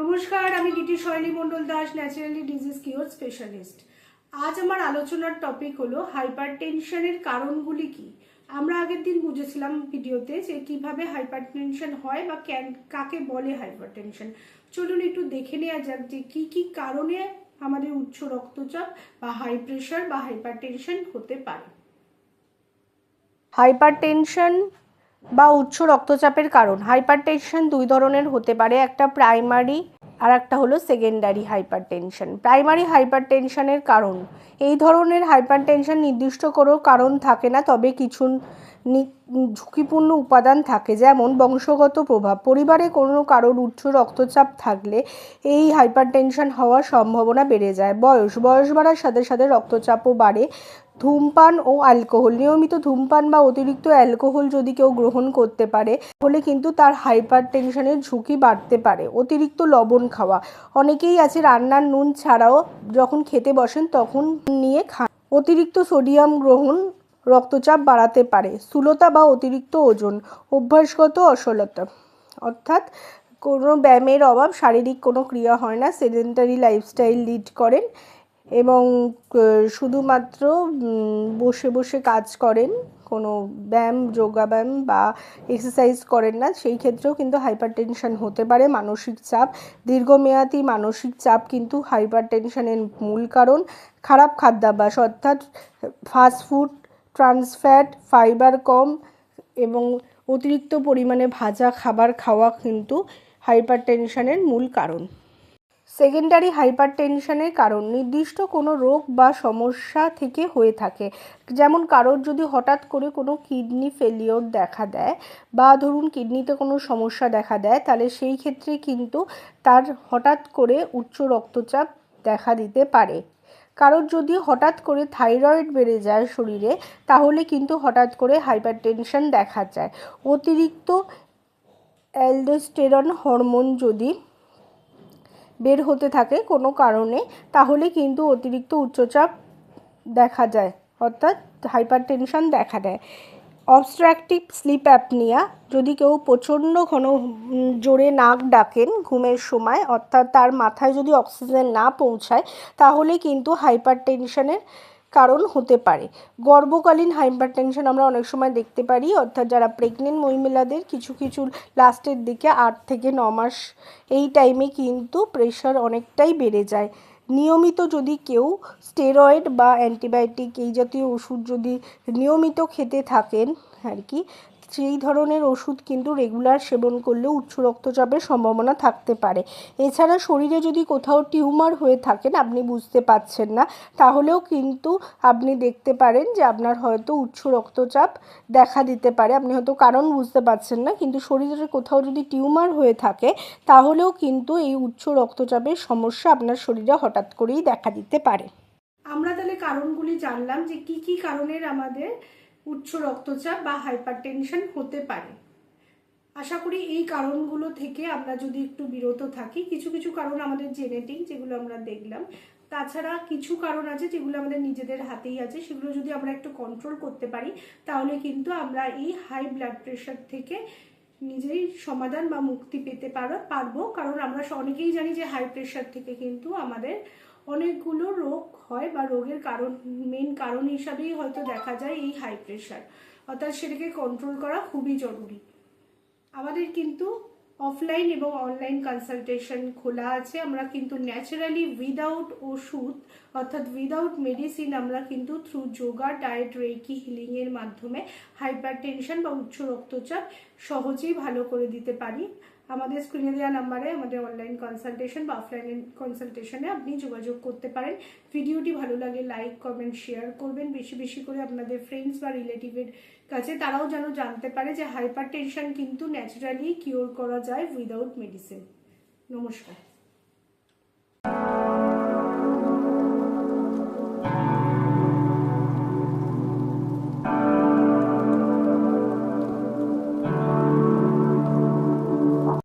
নমস্কার, আমি DT Shaily Mondal Das, naturally disease cure specialist. আজ আমার আলোচনার টপিক হলো হাইপার টেনশনের কারণগুলি কি? আমরা আগের দিন বুঝেছিলাম ভিডিওতে যে কীভাবে হাইপার টেনশন হয় বা কাকে বলে হাইপার টেনশন চলুন একটু দেখে নেওয়া যাক যে কি কি কারণে আমাদের উচ্চ রক্তচাপ বা হাই প্রেশার বা হাইপার টেনশন হতে পারে। হাইপার টেনশন বা উচ্চ রক্তচাপের কারণ। হাইপারটেনশন দুই ধরনের হতে পারে, একটা প্রাইমারি আর একটা হলো সেকেন্ডারি হাইপারটেনশন। প্রাইমারি হাইপারটেনশনের কারণ, এই ধরনের হাইপারটেনশন নির্দিষ্ট কোনো কারণ থাকে না, তবে কিছু ঝুঁকিপূর্ণ উপাদান থাকে, যেমন বংশগত প্রভাব। পরিবারে কোনো কারোর উচ্চ রক্তচাপ থাকলে এই হাইপারটেনশন হওয়ার সম্ভাবনা বেড়ে যায়। বয়স বয়স বাড়ার সাথে সাথে রক্তচাপও বাড়ে। ধূমপান ও অ্যালকোহল, নিয়মিত ধূমপান বা অতিরিক্ত অ্যালকোহল যদি কেউ গ্রহণ করতে পারে, তাহলে কিন্তু তার হাইপার টেনশনের ঝুঁকি বাড়তে পারে। অতিরিক্ত লবণ খাওয়া, অনেকেই আছে রান্নার নুন ছাড়াও যখন খেতে বসেন তখন নিয়ে খান। অতিরিক্ত সোডিয়াম গ্রহণ রক্তচাপ বাড়াতে পারে, স্থূলতা বা অতিরিক্ত ওজন, অভ্যাসগত অসলতা। অর্থাৎ কোনো ব্যায়ামের অভাব, শারীরিক কোনো ক্রিয়া হয় না, সেডেন্টারি লাইফস্টাইল লিড করেন এবং শুধুমাত্র বসে বসে কাজ করেন, কোনো ব্যায়াম যোগাব্যায়াম বা এক্সারসাইজ করেন না, সেই ক্ষেত্রেও কিন্তু হাইপার টেনশন হতে পারে, মানসিক চাপ, দীর্ঘমেয়াদী মানসিক চাপ কিন্তু হাইপার টেনশনের মূল কারণ, খারাপ খাদ্যাভ্যাস অর্থাৎ fast food trans fat fibre কম এবং অতিরিক্ত পরিমাণে ভাজা খাবার খাওয়া কিন্তু হাইপার টেনশনের মূল কারণ। সেকেন্ডারি হাইপারটেনশনের কারণ নির্দিষ্ট কোনো রোগ বা সমস্যা থেকে হয়ে থাকে। যেমন কারোর যদি হঠাৎ করে কোনো কিডনি ফেলিওর দেখা দেয় বা ধরুন কিডনিতে কোনো সমস্যা দেখা দেয়, তাহলে সেই ক্ষেত্রে কিন্তু তার হঠাৎ করে উচ্চ রক্তচাপ দেখা দিতে পারে। কারোর যদি হঠাৎ করে থাইরয়েড বেড়ে যায় শরীরে, তাহলে কিন্তু হঠাৎ করে হাইপারটেনশন দেখা যায়। অতিরিক্ত অ্যালডোস্টেরন হরমোন যদি বের হতে থাকে কোনো কারণে, তাহলে কিন্তু অতিরিক্ত উচ্চচাপ দেখা যায়, অর্থাৎ হাইপার টেনশন দেখা দেয়। অবস্ট্রাকটিভ স্লিপ অ্যাপনিয়া, যদি কেউ প্রচণ্ড ঘন জোরে নাক ডাকেন ঘুমের সময়, অর্থাৎ তার মাথায় যদি অক্সিজেন না পৌঁছায়, তাহলে কিন্তু হাইপারটেনশনের কারণ হতে পারে। গর্ভকালীন হাইপারটেনশন আমরা অনেক সময় দেখতে পারি, অর্থাৎ যারা প্রেগনেন্ট মহিলাদের কিছু কিছু লাস্টের দিকে আট থেকে ন মাস, এই টাইমে কিন্তু প্রেশার অনেকটাই বেড়ে যায়। নিয়মিত যদি কেউ স্টেরয়েড বা অ্যান্টিবায়োটিক এই জাতীয় ওষুধ যদি নিয়মিত খেতে থাকেন আর কি সেই ধরনের ওষুধ কিন্তু রেগুলার সেবন করলে উচ্চ রক্তচাপের সম্ভাবনা থাকতে পারে। এছাড়া শরীরে যদি কোথাও টিউমার হয়ে থাকেন, আপনি বুঝতে পাচ্ছেন না, তাহলেও কিন্তু আপনি দেখতে পারেন যে আপনার হয়তো উচ্চ রক্তচাপ দেখা দিতে পারে। আপনি হয়তো কারণ বুঝতে পারছেন না, কিন্তু শরীরের কোথাও যদি টিউমার হয়ে থাকে, তাহলেও কিন্তু এই উচ্চ রক্তচাপের সমস্যা আপনার শরীরে হঠাৎ করেই দেখা দিতে পারে। আমরা তাহলে কারণগুলি জানলাম যে কি কি কারণের আমাদের উচ্চ রক্তচাপ বা হাইপারটেনশন হতে পারে। আশা করি এই কারণগুলো থেকে আমরা যদি একটু বিরত থাকি, কিছু কিছু কারণ আমাদের জেনেটিক যেগুলো আমরা দেখলাম, তাছাড়া কিছু কারণ আছে যেগুলো আমাদের নিজেদের হাতেই আছে, সেগুলো যদি আমরা একটু কন্ট্রোল করতে পারি, তাহলে কিন্তু আমরা এই হাই ব্লাড প্রেশার থেকে নিজেই সমাধান বা মুক্তি পেতে পারো পারব। কারণ আমরা অনেকেই জানি যে হাই প্রেশার থেকে কিন্তু আমাদের অনেকগুলো রোগ হয় বা রোগের কারণ মেন কারণ হিসাবেই হয়তো দেখা যায় এই হাই প্রেশার অর্থাৎ সেটাকে কন্ট্রোল করা খুবই জরুরি। আমাদের কিন্তু অফলাইন এবং অনলাইন কনসালটেশন খোলা আছে। আমরা কিন্তু ন্যাচারালি উইদাউট ওষুধ, অর্থাৎ উইদাউট মেডিসিন আমরা কিন্তু থ্রু যোগা ডায়েট রেকি হিলিংয়ের মাধ্যমে হাইপার টেনশন বা উচ্চ রক্তচাপ সহজেই ভালো করে দিতে পারি। আমাদের স্ক্রিনে দেওয়া নাম্বারে আমাদের অনলাইন কনসালটেশন বা অফলাইন কনসালটেশনে আপনি যোগাযোগ করতে পারেন। ভিডিওটি ভালো লাগে লাইক কমেন্ট শেয়ার করবেন। বেশি বেশি করে আপনাদের ফ্রেন্ডস বা রিলেটিভের কাছে তারাও যেন জানতে পারে যে হাইপার টেনশন কিন্তু ন্যাচারালি কিওর করা যায় উইদাউট মেডিসিন নমস্কার।